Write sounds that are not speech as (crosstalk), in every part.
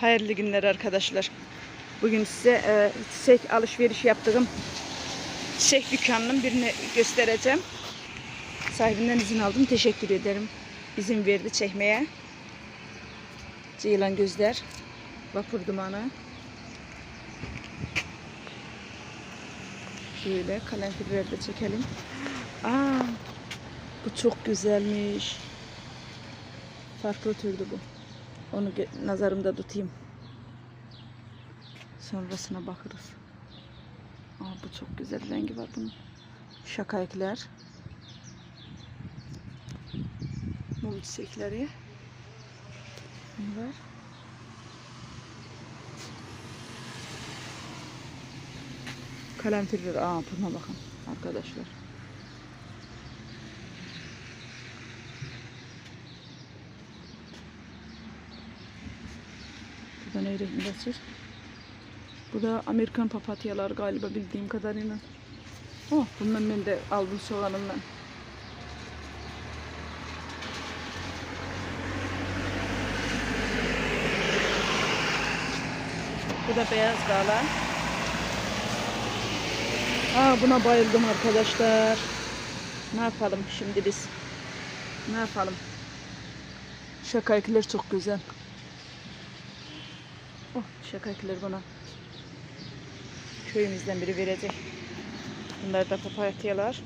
Hayırlı günler arkadaşlar. Bugün size e, çiçek alışveriş yaptığım çiçek dükkanının birini göstereceğim. Sahibinden izin aldım. Teşekkür ederim. İzin verdi çekmeye. Ceylan gözler. Vapur dumanı. Şöyle kalemfilleri de çekelim. Aa, bu çok güzelmiş. Farklı türdü bu. Onu nazarımda tutayım. Sonrasına bakarız. Aa, bu çok güzel rengi var bunun. Şaka ekler. Mum çiçekleri. Bunlar. Kalemfiller. Aa buna bakın arkadaşlar. Ne rengindedir? Bu da Amerikan papatyalar galiba bildiğim kadarıyla. Oh, bundan ben de aldım soğanından. Bu da beyaz gala. Aa, buna bayıldım arkadaşlar. Ne yapalım şimdi biz? Ne yapalım? Şakaykiler çok güzel. Oh şakaykiler bana. Köyümüzden biri verecek. Bunlar da papatyalar.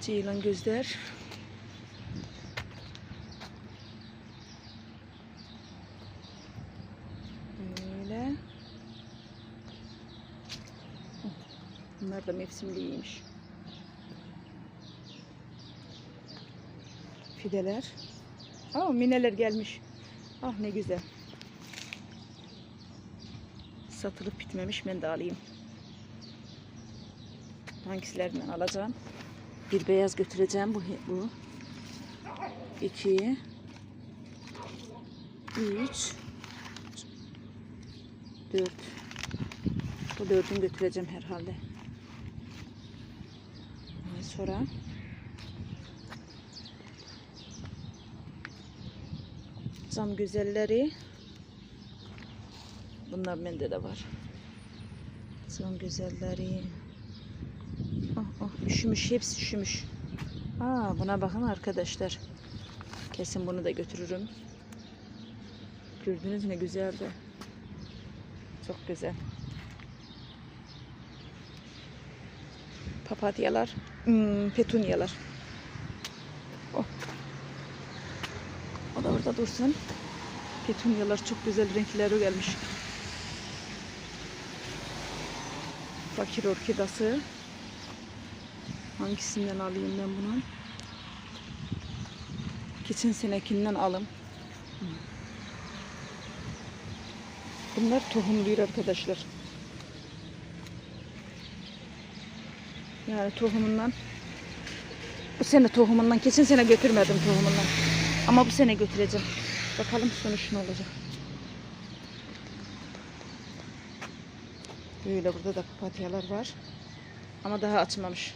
Ceylan gözler. Böyle. Bunlar da mevsimliymiş. Fideler. Aa, mineler gelmiş. Ah ne güzel. Satılıp bitmemiş ben de alayım. Hangisilerinden alacağım? Bir beyaz götüreceğim bu bu. İki. Üç. Dört. Bu dördünü götüreceğim herhalde. Sonra cam güzelleri bunlar bende de var. Cam güzelleri. Oh, oh, üşümüş, hepsi üşümüş. Aa, buna bakın arkadaşlar. Kesin bunu da götürürüm. Gördünüz ne güzeldi. Çok güzel. Papatyalar, hmm, petunyalar. Oh. O da orada dursun. Petunyalar çok güzel renkleri gelmiş. Fakir orkidası. Hangisinden alayım ben bunu? Geçen senekinden alım. Bunlar tohumluyor arkadaşlar. Yani tohumundan bu sene tohumundan geçen sene götürmedim tohumundan. Ama bu sene götüreceğim. Bakalım sonuç ne olacak. Böyle burada da papatyalar var. Ama daha açmamış.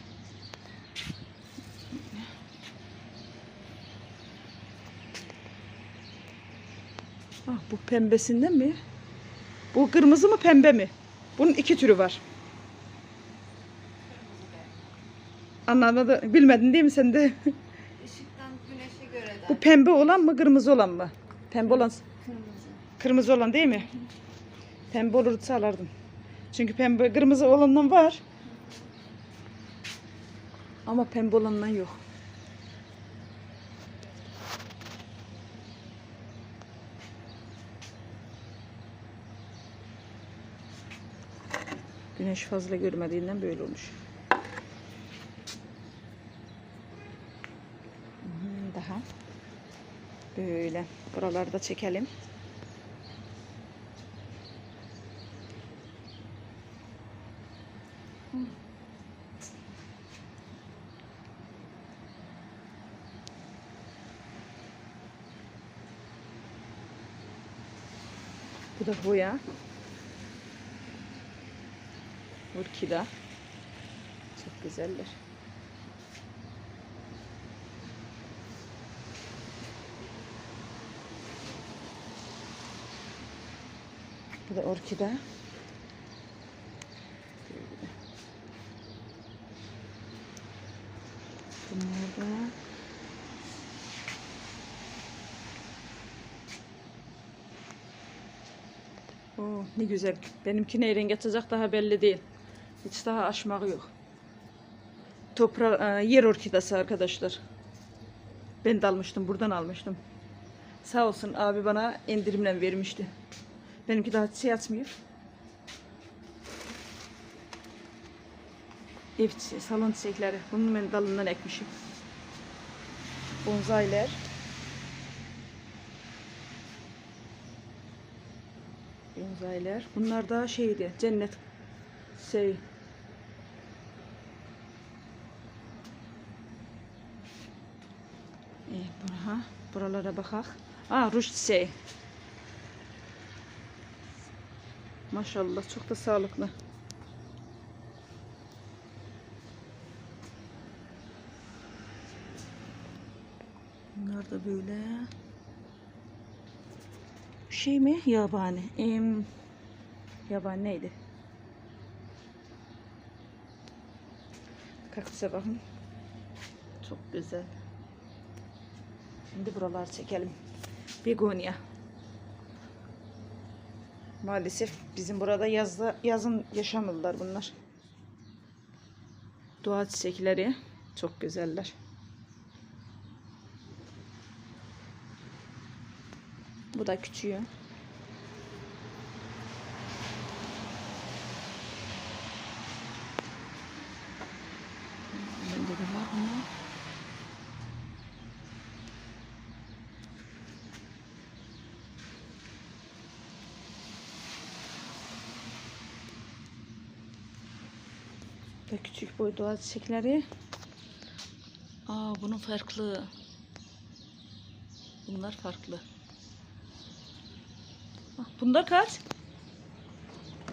Ah, bu pembesinden mi? Bu kırmızı mı pembe mi? Bunun iki türü var. Anlamadın, bilmedin değil mi sen de? (laughs) Işıktan güneşe göre de Bu pembe olan mı kırmızı olan mı? Pembe olan kırmızı. kırmızı olan değil mi? Pembe olursa alırdım. Çünkü pembe kırmızı olandan var. Ama pembe olandan yok. Güneş fazla görmediğinden böyle olmuş. Daha böyle buralarda çekelim. Bu da boya. Orkida. Çok güzeller. Bu da orkide. Bunlar da Oo, ne güzel. Benimki ne renk açacak daha belli değil. Hiç daha aşmağı yok. Topra e, yer orkidası arkadaşlar. Ben de almıştım. Buradan almıştım. Sağ olsun abi bana indirimle vermişti. Benimki daha şey açmıyor. Ev salon çiçekleri. Bunun ben dalından ekmişim. Bonsailer. Bonsailer. Bunlar da şeydi. Cennet şey. E, bura, buralara bakak. Aa ruj çiçeği. Maşallah çok da sağlıklı. Bunlar da böyle. Şey mi? Yabani. Em, yabani neydi? Kaktüse bakın. Çok güzel. Şimdi buralar çekelim. Begonya. Maalesef bizim burada yazda yazın yaşamadılar bunlar. Doğa çiçekleri çok güzeller. Bu da küçüğü. Bende da küçük boy doğa çiçekleri. Aa bunun farklı. Bunlar farklı. Bunlar kaç?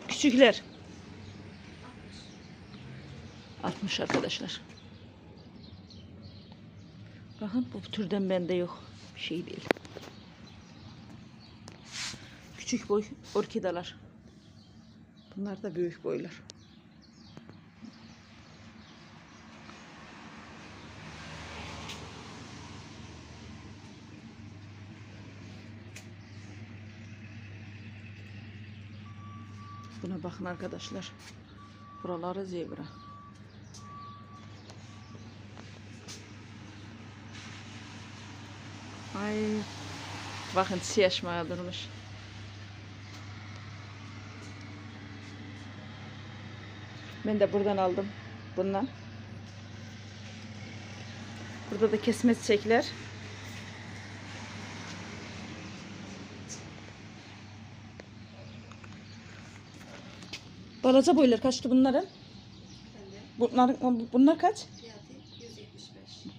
Küçükler. 60 arkadaşlar. Bakın bu türden bende yok. Bir şey değil. Küçük boy orkidalar. Bunlar da büyük boylar. Buna bakın arkadaşlar. Buraları zebra. Ay. Bakın siyaşmaya durmuş. Ben de buradan aldım. Bundan. Burada da kesme çiçekler. Balaca boylar kaçtı bunların? Bunlar, bunlar kaç? fiyatı 175.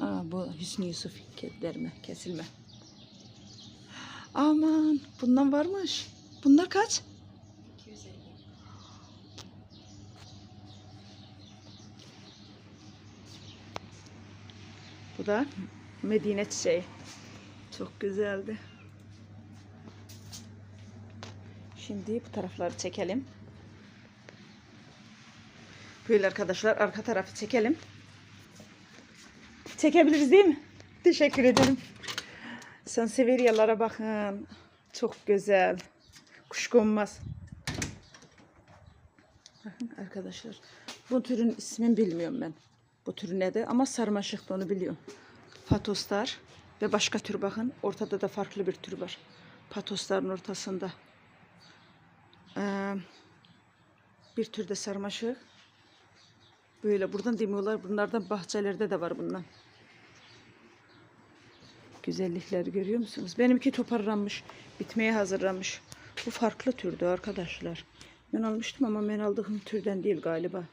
Aa, bu Hüsnü Yusuf derme, kesilme. Aman bundan varmış. Bunlar kaç? 250. Bu da Medine çiçeği. Çok güzeldi. Şimdi bu tarafları çekelim. Böyle arkadaşlar arka tarafı çekelim. Çekebiliriz değil mi? Teşekkür ederim. Sanseveriyalara bakın. Çok güzel. Kuşkonmaz. Bakın arkadaşlar. Bu türün ismini bilmiyorum ben. Bu tür nedir ama sarmaşık da onu biliyorum. Patoslar ve başka tür bakın. Ortada da farklı bir tür var. Patosların ortasında. Ee, bir tür de sarmaşık. Böyle buradan demiyorlar. Bunlardan bahçelerde de var bundan. Güzellikleri görüyor musunuz? Benimki toparlanmış. Bitmeye hazırlanmış. Bu farklı türdü arkadaşlar. Ben almıştım ama ben aldığım türden değil galiba.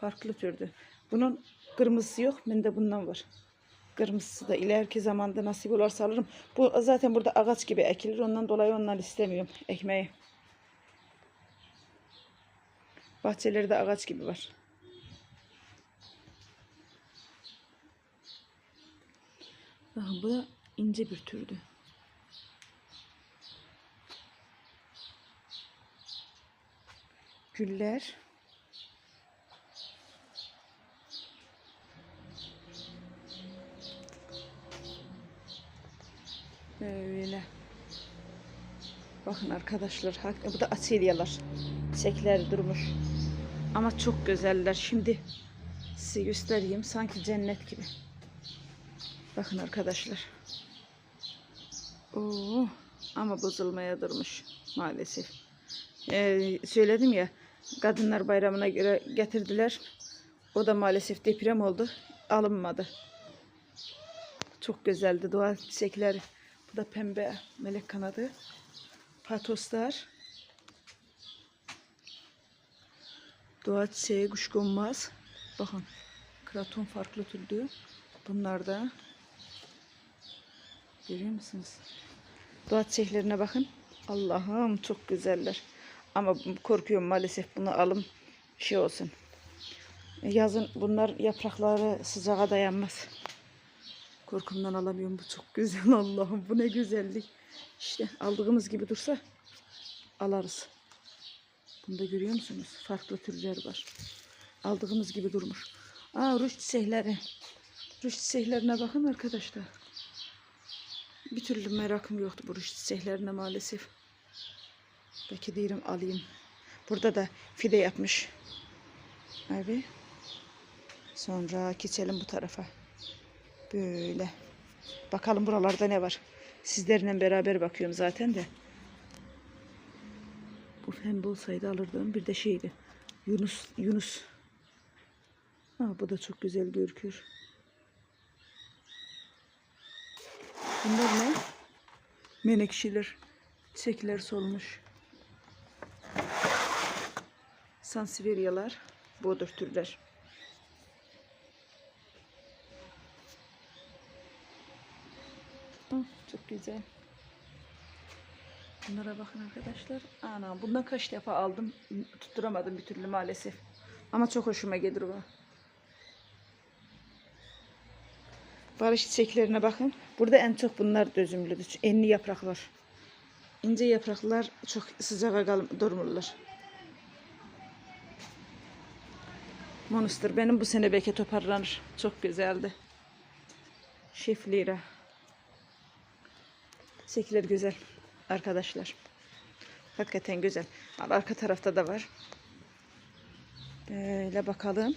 Farklı türdü. Bunun kırmızısı yok. Bende bundan var. Kırmızısı da ileriki zamanda nasip olursa alırım. Bu zaten burada ağaç gibi ekilir. Ondan dolayı ondan istemiyorum ekmeği. Bahçeleri de ağaç gibi var. Bakın bu ince bir türdü. Güller. Böyle. Bakın arkadaşlar, bu da asilyalar. Çiçekler durmuş. Ama çok güzeller. Şimdi size göstereyim. Sanki cennet gibi. Bakın arkadaşlar. Oo, ama bozulmaya durmuş maalesef. Ee, söyledim ya kadınlar bayramına göre getirdiler. O da maalesef deprem oldu. Alınmadı. Çok güzeldi doğal çiçekler. Da pembe melek kanadı. Patoslar. Doğal çiçeği kuşkonmaz. Bakın. Kraton farklı türlü. Bunlar da. Görüyor musunuz? Doğa çiçeklerine bakın. Allah'ım çok güzeller. Ama korkuyorum maalesef bunu alım şey olsun. Yazın bunlar yaprakları sıcağa dayanmaz. Korkumdan alamıyorum. Bu çok güzel (laughs) Allah'ım. Bu ne güzellik. İşte aldığımız gibi dursa alarız. Bunu da görüyor musunuz? Farklı türler var. Aldığımız gibi durmuş. Aa ruj çiçekleri. Ruj çiçeklerine bakın arkadaşlar. Bir türlü merakım yoktu bu ruj çiçeklerine maalesef. Belki diyelim alayım. Burada da fide yapmış. Abi. Sonra geçelim bu tarafa. Böyle. Bakalım buralarda ne var. Sizlerle beraber bakıyorum zaten de. Bu pembe olsaydı alırdım. Bir de şeydi. Yunus. Yunus. Ha, bu da çok güzel görünüyor. Bunlar ne? Menekşeler. Çiçekler solmuş. Sansevieryalar. Bodur türler. Hı, çok güzel. Bunlara bakın arkadaşlar. Ana bundan kaç defa aldım. Tutturamadım bir türlü maalesef. Ama çok hoşuma gelir bu. Barış çiçeklerine bakın. Burada en çok bunlar dözümlüdür. Enli yapraklar. İnce yapraklar çok sıcağa durmurlar. Monster benim bu sene belki toparlanır. Çok güzeldi. Şiflira. Çiçekler güzel arkadaşlar. Hakikaten güzel. Arka tarafta da var. Böyle bakalım.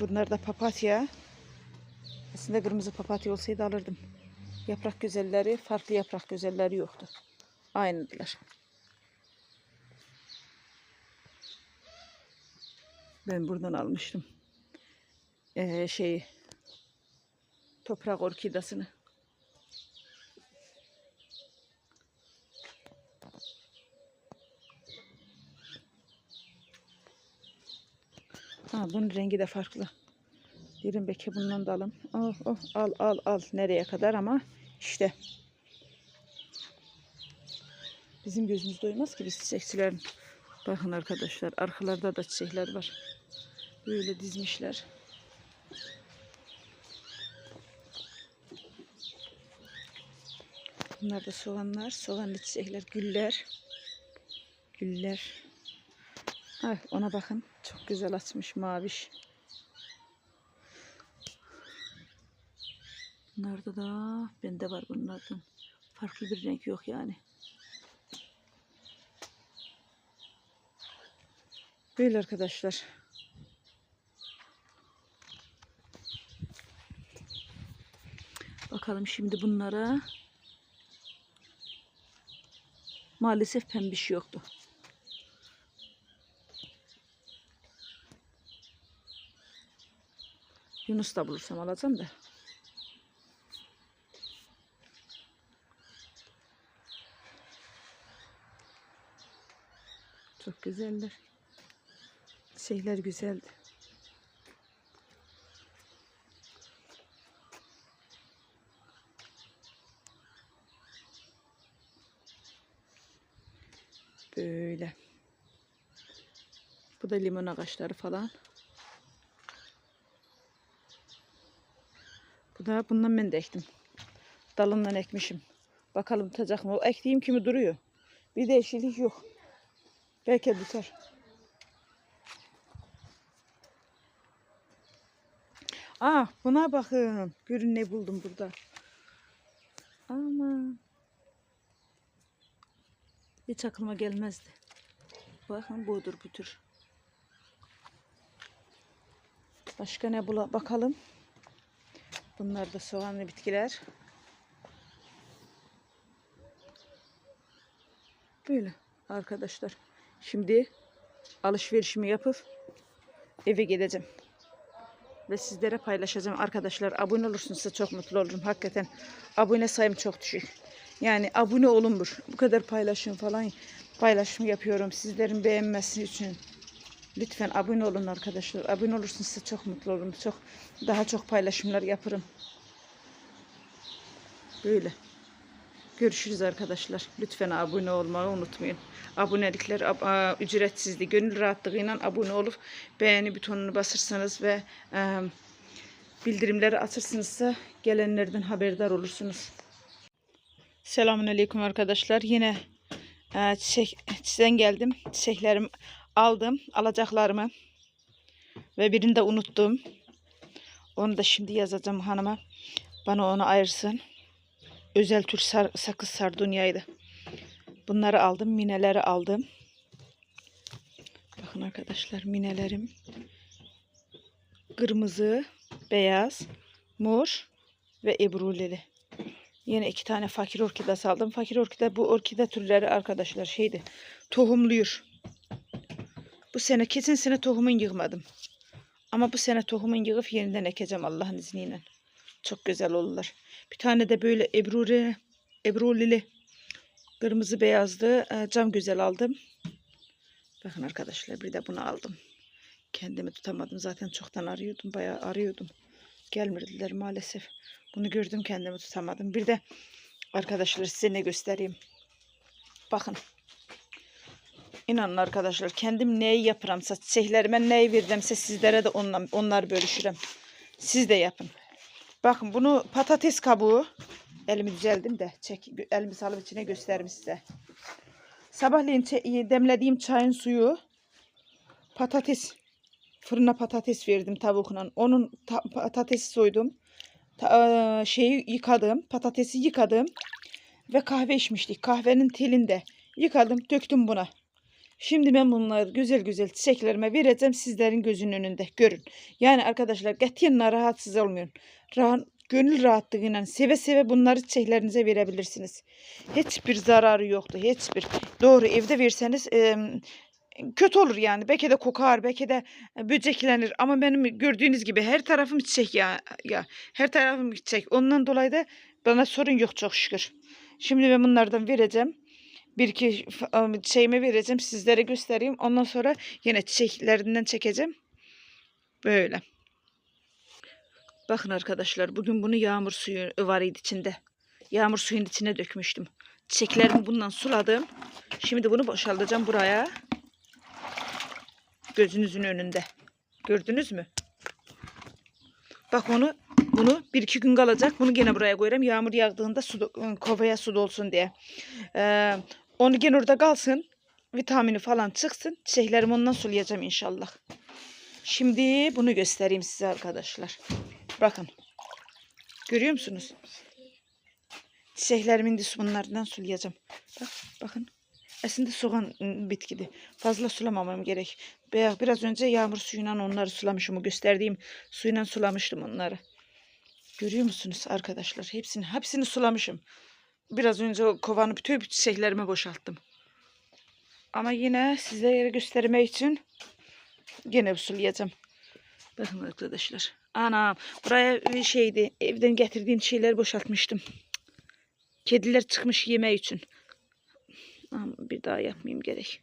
Bunlar da papatya. Aslında kırmızı papatya olsaydı alırdım. Yaprak güzelleri, farklı yaprak güzelleri yoktu. Aynıdılar. Ben buradan almıştım. Ee, şeyi toprak orkidasını. Ha, bunun rengi de farklı. Derim belki bundan da alın. Oh, oh, al al al nereye kadar ama işte. Bizim gözümüz doymaz ki biz çiçekçilerin. Bakın arkadaşlar arkalarda da çiçekler var. Böyle dizmişler. Bunlar da soğanlar. Soğanlı çiçekler, güller. Güller. Ay, ona bakın. Çok güzel açmış maviş. Bunlarda da bende var bunlardan. Farklı bir renk yok yani. Böyle arkadaşlar. Bakalım şimdi bunlara. Maalesef pembiş yoktu. Yunus da bulursam alacağım da. Çok güzeller. Şeyler güzeldi. Böyle. Bu da limon ağaçları falan. Bu da bundan ben de ektim. Dalından ekmişim. Bakalım tutacak mı? O ektiğim kimi duruyor. Bir değişiklik yok. Belki tutar. Ah buna bakın. Görün ne buldum burada. Ama hiç aklıma gelmezdi. Bakın budur bu tür. Başka ne bula bakalım. Bunlar da soğanlı bitkiler. Böyle arkadaşlar. Şimdi alışverişimi yapıp eve gideceğim. Ve sizlere paylaşacağım arkadaşlar. Abone olursunuz çok mutlu olurum. Hakikaten abone sayım çok düşük. Yani abone olunur. Bu kadar paylaşım falan paylaşım yapıyorum. Sizlerin beğenmesi için. Lütfen abone olun arkadaşlar. Abone olursunuz size çok mutlu olurum. Çok daha çok paylaşımlar yaparım. Böyle. Görüşürüz arkadaşlar. Lütfen abone olmayı unutmayın. Abonelikler ab- a- ücretsizdi. Gönül rahatlığıyla abone olup beğeni butonunu basırsanız ve e, bildirimleri açırsınızsa gelenlerden haberdar olursunuz. Selamünaleyküm arkadaşlar. Yine e, çiçek, çiçekten geldim. Çiçeklerimi aldım. Alacaklarımı ve birini de unuttum. Onu da şimdi yazacağım hanıma. Bana onu ayırsın. Özel tür sar, sakız sardunyaydı. Bunları aldım. Mineleri aldım. Bakın arkadaşlar minelerim. Kırmızı, beyaz, mor ve ebruleli. Yine iki tane fakir orkidası aldım. Fakir orkide bu orkide türleri arkadaşlar şeydi. Tohumluyor. Bu sene kesin sene tohumun yığmadım. Ama bu sene tohumun yığıp yeniden ekeceğim Allah'ın izniyle. Çok güzel olurlar. Bir tane de böyle ebruli, ebrulili kırmızı beyazlı e, cam güzel aldım. Bakın arkadaşlar bir de bunu aldım. Kendimi tutamadım. Zaten çoktan arıyordum. Bayağı arıyordum. Gelmediler maalesef. Bunu gördüm kendimi tutamadım. Bir de arkadaşlar size ne göstereyim. Bakın. İnanın arkadaşlar kendim neyi yaparamsa çiçeklerime neyi veririmse sizlere de ondan, onlar bölüşürüm. Siz de yapın. Bakın bunu patates kabuğu. Elimi düzeldim de çek, elimi salıp içine göstereyim size. Sabahleyin demlediğim çayın suyu patates fırına patates verdim tavukla. Onun ta- patatesi soydum. Ta- şeyi yıkadım. Patatesi yıkadım. Ve kahve içmiştik. Kahvenin telinde yıkadım, döktüm buna. Şimdi ben bunları güzel güzel çiçeklerime vereceğim sizlerin gözünün önünde. Görün. Yani arkadaşlar katiyen rahatsız olmayın. Rahat, gönül rahatlığıyla seve seve bunları çiçeklerinize verebilirsiniz. Hiçbir zararı yoktu. Hiçbir. Doğru evde verseniz e, kötü olur yani. Belki de kokar, belki de e, böceklenir. Ama benim gördüğünüz gibi her tarafım çiçek ya. ya. Her tarafım çiçek. Ondan dolayı da bana sorun yok çok şükür. Şimdi ben bunlardan vereceğim. Bir iki ıı, şeyimi vereceğim. Sizlere göstereyim. Ondan sonra yine çiçeklerinden çekeceğim. Böyle. Bakın arkadaşlar bugün bunu yağmur suyu var idi içinde. Yağmur suyun içine dökmüştüm. Çiçeklerimi bundan suladım. Şimdi bunu boşaltacağım buraya. Gözünüzün önünde. Gördünüz mü? Bak onu bunu bir iki gün kalacak. Bunu gene buraya koyarım. Yağmur yağdığında su, do- kovaya su dolsun diye. Ee, onu gene orada kalsın. Vitamini falan çıksın. Çiçeklerimi ondan sulayacağım inşallah. Şimdi bunu göstereyim size arkadaşlar. Bakın. Görüyor musunuz? Çiçeklerimin de bunlardan sulayacağım. Bak, bakın. Aslında soğan ıı, bitkidi. Fazla sulamamam gerek. Biraz önce yağmur suyuyla onları sulamışım. Gösterdiğim suyla sulamıştım onları. Görüyor musunuz arkadaşlar? Hepsini, hepsini sulamışım. Biraz önce kovanı bütün çiçeklerime boşalttım. Ama yine sizlere göstermek için gene sulayacağım. Bakın arkadaşlar. Anam buraya şeydi. Evden getirdiğim şeyleri boşaltmıştım. Kediler çıkmış yemek için. Ama bir daha yapmayayım gerek.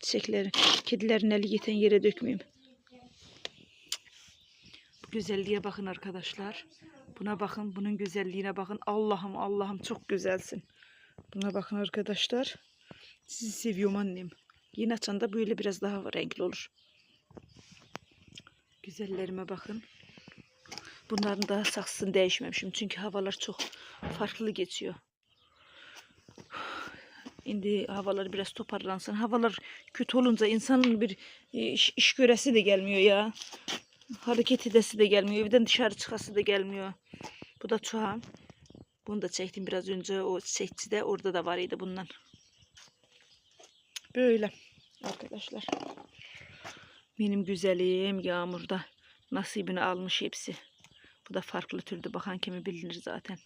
Çiçekleri, kedilerin eli yeten yere dökmeyeyim. Bu güzelliğe bakın arkadaşlar. Buna bakın, bunun güzelliğine bakın. Allah'ım Allah'ım çok güzelsin. Buna bakın arkadaşlar. Sizi seviyorum annem. Yeni açanda böyle biraz daha renkli olur. Güzellerime bakın. Bunların daha saksısını değişmemişim. Çünkü havalar çok farklı geçiyor. Şimdi havalar biraz toparlansın. Havalar kötü olunca insanın bir iş, iş göresi de gelmiyor ya. Hareket edesi de gelmiyor. Evden dışarı çıkası da gelmiyor. Bu da çuham. Bunu da çektim biraz önce o çiçekçide. Orada da var idi bundan. Böyle arkadaşlar. Benim güzelim yağmurda nasibini almış hepsi. Bu da farklı türde bakan kimi bilinir zaten.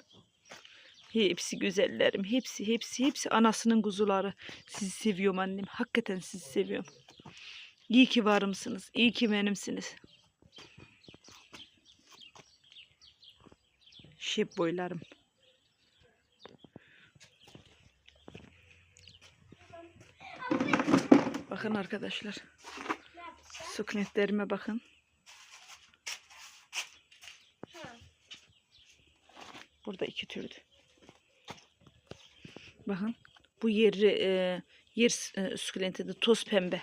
Hepsi güzellerim. Hepsi hepsi hepsi anasının kuzuları. Sizi seviyorum annem. Hakikaten sizi seviyorum. İyi ki varımsınız. İyi ki benimsiniz. Şep boylarım. Bakın arkadaşlar. Sukulentlerime bakın. Burada iki türlü. Bakın. Bu yeri e, yer e, sukulenti de toz pembe.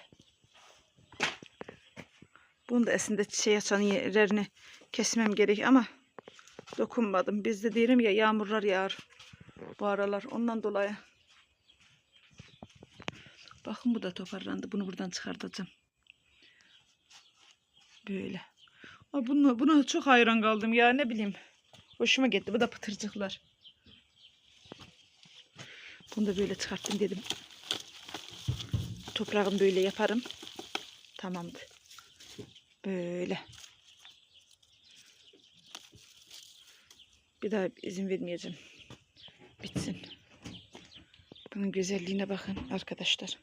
Bunu da aslında çiçeği açan yerlerini kesmem gerek ama dokunmadım. Bizde diyelim ya yağmurlar yağar bu aralar ondan dolayı. Bakın bu da toparlandı. Bunu buradan çıkartacağım. Böyle. Buna, buna çok hayran kaldım ya ne bileyim. Hoşuma gitti. Bu da pıtırcıklar. Bunu da böyle çıkarttım dedim. Toprağım böyle yaparım. Tamamdır. Böyle. Bir daha izin vermeyeceğim. Bitsin. Bunun güzelliğine bakın arkadaşlar.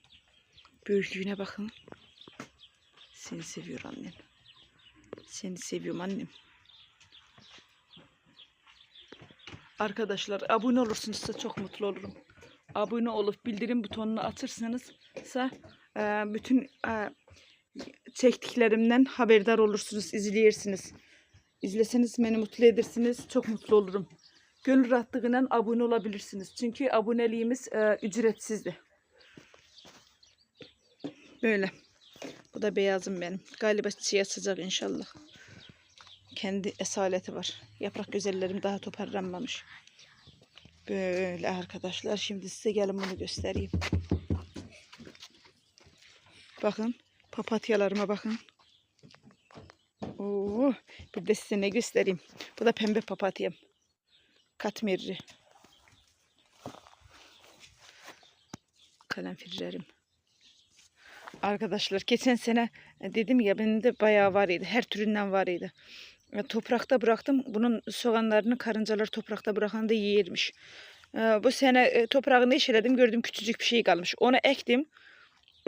Büyüklüğüne bakın. Seni seviyor annem. Seni seviyorum annem. Arkadaşlar abone olursunuzsa çok mutlu olurum. Abone olup bildirim butonunu açırsanız ise bütün e, çektiklerimden haberdar olursunuz, izleyersiniz. İzleseniz beni mutlu edersiniz. Çok mutlu olurum. Gönül rahatlığıyla abone olabilirsiniz. Çünkü aboneliğimiz e, ücretsizdi. Böyle. Bu da beyazım benim. Galiba çiğ açacak inşallah. Kendi esaleti var. Yaprak güzellerim daha toparlanmamış. Böyle arkadaşlar. Şimdi size gelin bunu göstereyim. Bakın. Papatyalarıma bakın. Oo, bir de size ne göstereyim. Bu da pembe papatyam. Katmerli. Kalemfirlerim. Arkadaşlar geçen sene e, dedim ya benim de bayağı var idi. Her türünden var idi. E, Toprakta bıraktım. Bunun soğanlarını karıncalar toprakta bırakan da yiyirmiş. E, Bu sene toprağını işledim. Gördüm küçücük bir şey kalmış. Onu ektim.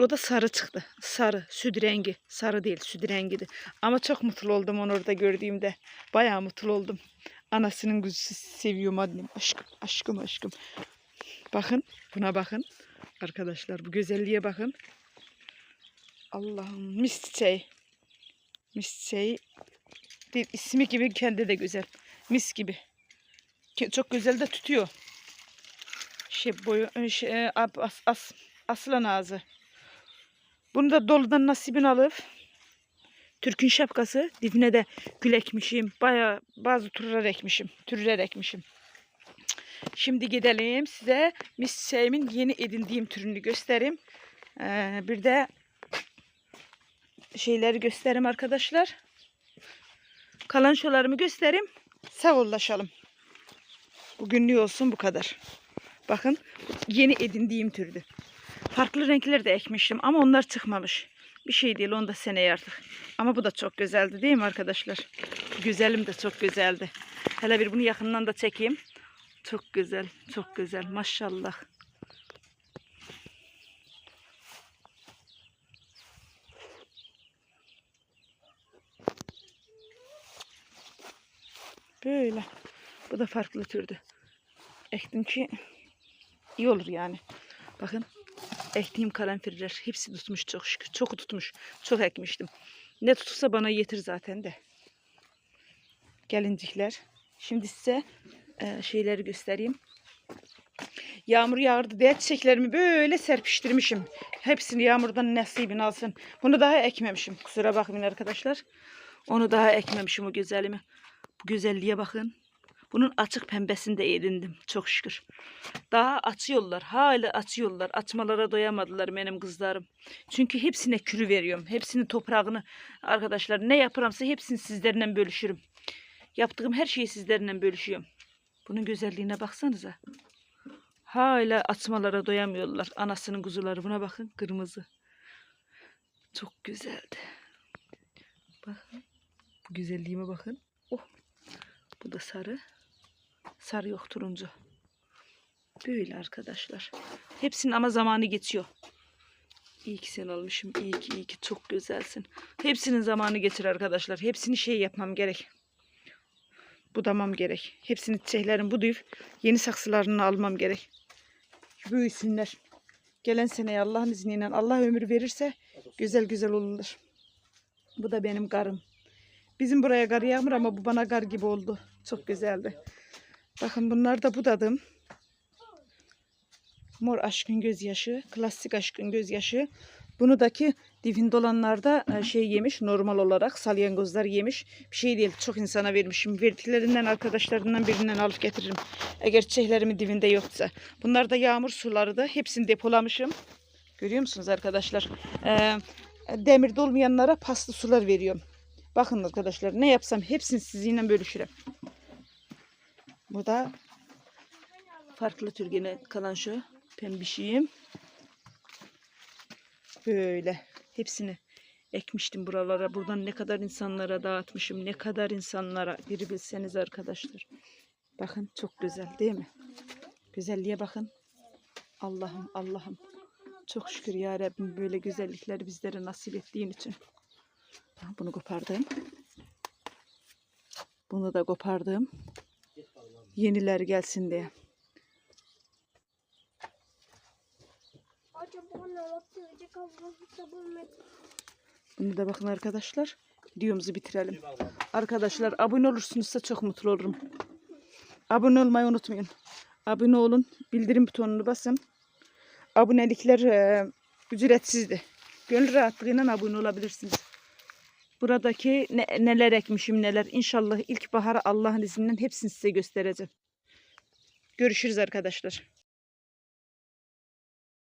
O da sarı çıktı. Sarı, süt rengi. Sarı değil, süt rengiydi. Ama çok mutlu oldum onu orada gördüğümde. Bayağı mutlu oldum. Anasının kuzusu seviyorum annem. Aşkım, aşkım, aşkım. Bakın, buna bakın. Arkadaşlar bu güzelliğe bakın. Allah'ım mis çiçeği. Mis çiçeği. Bir ismi gibi kendi de güzel. Mis gibi. Çok güzel de tutuyor. Şey boyu, şey, e, as, as, aslan ağzı. Bunu da doludan nasibini alıp Türk'ün şapkası dibine de gül ekmişim. Bayağı bazı türler ekmişim. Türler ekmişim. Şimdi gidelim size mis çiçeğimin yeni edindiğim türünü göstereyim. Ee, bir de şeyleri göstereyim arkadaşlar. Kalan şolarımı göstereyim. Sağollaşalım. Bugünlük olsun bu kadar. Bakın yeni edindiğim türdü. Farklı renkler de ekmiştim ama onlar çıkmamış. Bir şey değil onu da seneye artık. Ama bu da çok güzeldi değil mi arkadaşlar? Güzelim de çok güzeldi. Hele bir bunu yakından da çekeyim. Çok güzel, çok güzel. Maşallah. Böyle. Bu da farklı türdü. Ektim ki iyi olur yani. Bakın ektiğim karanfiller hepsi tutmuş çok şükür. Çok tutmuş. Çok ekmiştim. Ne tutulsa bana yetir zaten de. Gelincikler. Şimdi size e, şeyleri göstereyim. Yağmur yağardı diye çiçeklerimi böyle serpiştirmişim. Hepsini yağmurdan nasibini alsın. Bunu daha ekmemişim. Kusura bakmayın arkadaşlar. Onu daha ekmemişim o güzelimi. Bu güzelliğe bakın. Bunun açık pembesini de çok şükür. Daha açıyorlar. Hala açıyorlar. Açmalara doyamadılar benim kızlarım. Çünkü hepsine külü veriyorum. Hepsinin toprağını arkadaşlar ne yaparamsa hepsini sizlerle bölüşürüm. Yaptığım her şeyi sizlerle bölüşüyorum. Bunun güzelliğine baksanıza. Hala açmalara doyamıyorlar. Anasının kuzuları buna bakın kırmızı. Çok güzeldi. Bakın. Bu güzelliğime bakın. Oh. Bu da sarı. Sarı yok turuncu. Böyle arkadaşlar. Hepsinin ama zamanı geçiyor. İyi ki sen olmuşum. İyi ki iyi ki çok güzelsin. Hepsinin zamanı geçir arkadaşlar. Hepsini şey yapmam gerek. Budamam gerek. Hepsini çiçeklerin budayıp yeni saksılarını almam gerek. Büyüsünler. Gelen seneye Allah'ın izniyle Allah ömür verirse güzel güzel olurlar. Bu da benim garım. Bizim buraya gar yağmur ama bu bana gar gibi oldu. Çok güzeldi. Bakın bunlar da budadım. Mor aşkın gözyaşı, klasik aşkın gözyaşı. Bunu daki divin dolanlarda e, şey yemiş normal olarak salyangozlar yemiş. Bir şey değil çok insana vermişim. Verdiklerinden arkadaşlarından birinden alıp getiririm. Eğer çiçeklerimin dibinde yoksa. Bunlar da yağmur suları da hepsini depolamışım. Görüyor musunuz arkadaşlar? Ee, demirde olmayanlara paslı sular veriyorum. Bakın arkadaşlar ne yapsam hepsini sizinle bölüşürüm. Bu da farklı tür gene kalan şu pembişiğim. Böyle hepsini ekmiştim buralara. Buradan ne kadar insanlara dağıtmışım. Ne kadar insanlara biri bilseniz arkadaşlar. Bakın çok güzel değil mi? Güzelliğe bakın. Allah'ım Allah'ım. Çok şükür ya Rabbim böyle güzellikleri bizlere nasip ettiğin için. Bunu kopardım. Bunu da kopardım. Yeniler gelsin diye. Bunu da bakın arkadaşlar. Videomuzu bitirelim. Arkadaşlar abone olursunuzsa çok mutlu olurum. Abone olmayı unutmayın. Abone olun. Bildirim butonunu basın. Abonelikler e, ücretsizdi. Gönül rahatlığıyla abone olabilirsiniz. Buradaki ne- neler ekmişim neler. İnşallah ilkbaharı Allah'ın izniyle hepsini size göstereceğim. Görüşürüz arkadaşlar.